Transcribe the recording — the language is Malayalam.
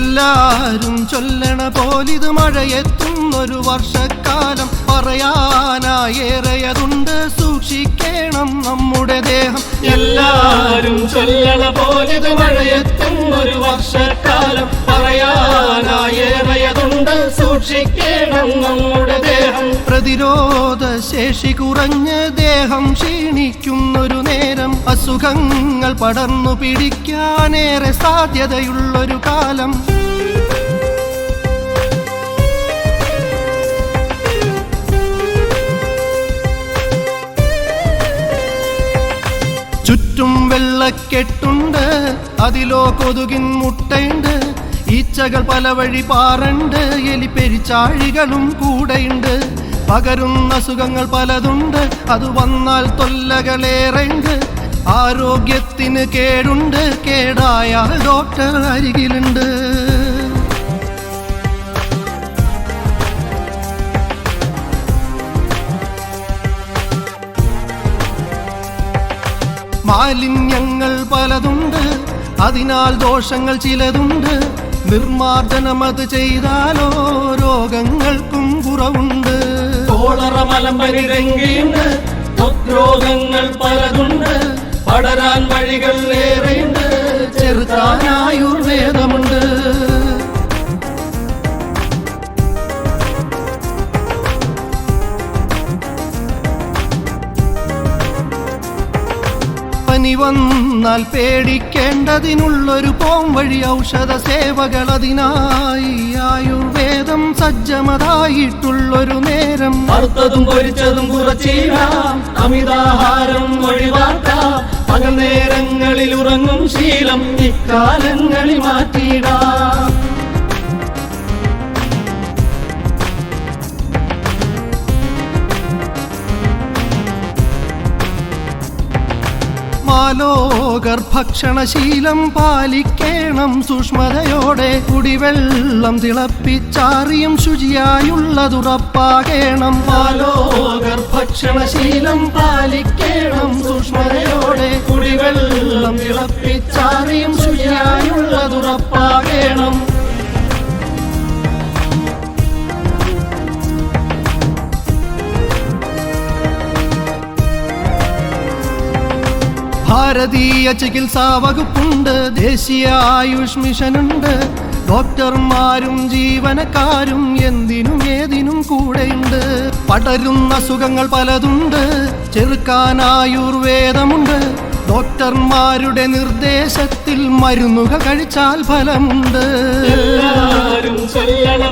എല്ലാരും ചൊല്ലണ പോലിത് മഴയെത്തുന്നൊരു വർഷക്കാലം പറയാനായേറെയതുണ്ട്. സൂക്ഷിക്കണം നമ്മുടെ ദേഹം. എല്ലാരും ചൊല്ലണ പോലിത് മഴയെത്തുന്നൊരു വർഷക്കാലം പറയാനായേറെയതുണ്ട്. സൂക്ഷിക്കണം നമ്മുടെ പ്രതിരോധ ശേഷി കുറഞ്ഞ് ദേഹം ക്ഷീണിക്കുന്നൊരു നേരം അസുഖങ്ങൾ പടർന്നു പിടിക്കാനേറെ സാധ്യതയുള്ളൊരു കാലം. ചുറ്റും വെള്ളക്കെട്ടുണ്ട് അതിലോ കൊതുകിൻ മുട്ടയുണ്ട് ഈച്ചകൾ പല വഴി പാറുണ്ട് എലിപ്പെരിച്ചാഴികളും കൂടെയുണ്ട്. പകരുന്ന സുഖങ്ങൾ പലതുണ്ട്. അത് വന്നാൽ തൊല്ലകളേറെണ്ട് ആരോഗ്യത്തിന് കേടുണ്ട്. കേടായാൽ ഡോക്ടർ അരികിലുണ്ട്. മാലിന്യങ്ങൾ പലതുണ്ട്. അതിനാൽ ദോഷങ്ങൾ ചിലതുണ്ട്. നിർമാർജനം അത് ചെയ്താലോ? രോഗങ്ങൾക്കും കുറവുണ്ട്. കോളറ മലമ്പനി ഡെങ്കിയുണ്ട് രോഗങ്ങൾ പലതുണ്ട്. പടരാൻ വഴികൾ ഏറെയുണ്ട് ചെറുക്കാൻ വന്നാൽ പേടിക്കേണ്ടതിനുള്ളൊരു പോംവഴി ഔഷധ സേവകൾ അതിനായി ആയുർവേദം സജ്ജമതായിട്ടുള്ളൊരു നേരം. വറുത്തതും പൊരിച്ചതും അമിതാഹാരം ഒഴിവാക്കാം. പകൽ നേരങ്ങളിൽ ഉറങ്ങും ശീലം ഇക്കാലങ്ങളിൽ മാറ്റിയിടാം. ഭക്ഷണശീലം പാലിക്കേണം. സൂക്ഷ്മതയോടെ കുടിവെള്ളം തിളപ്പിച്ചാറിയും ശുചിയായുള്ളതുറപ്പാകേണം. പാലോ ഭക്ഷണശീലം പാലിക്കേണം. സൂക്ഷ്മതയോടെ കുടിവെള്ളം തിളപ്പിച്ചാറിയും ശുചിയായുള്ളതുറപ്പാകണം. ഭാരതീയ ചികിത്സാ വകുപ്പുണ്ട്. ദേശീയ ആയുഷ് മിഷനുണ്ട്. ഡോക്ടർമാരും ജീവനക്കാരും എന്തിനും ഏതിനും കൂടെയുണ്ട്. പടരുന്ന അസുഖങ്ങൾ പലതുണ്ട്. ചെറുക്കാൻ ആയുർവേദമുണ്ട്. ഡോക്ടർമാരുടെ നിർദ്ദേശത്തിൽ മരുന്നുകൾ കഴിച്ചാൽ ഫലമുണ്ട്. എല്ലാവരും ചൊല്ലണ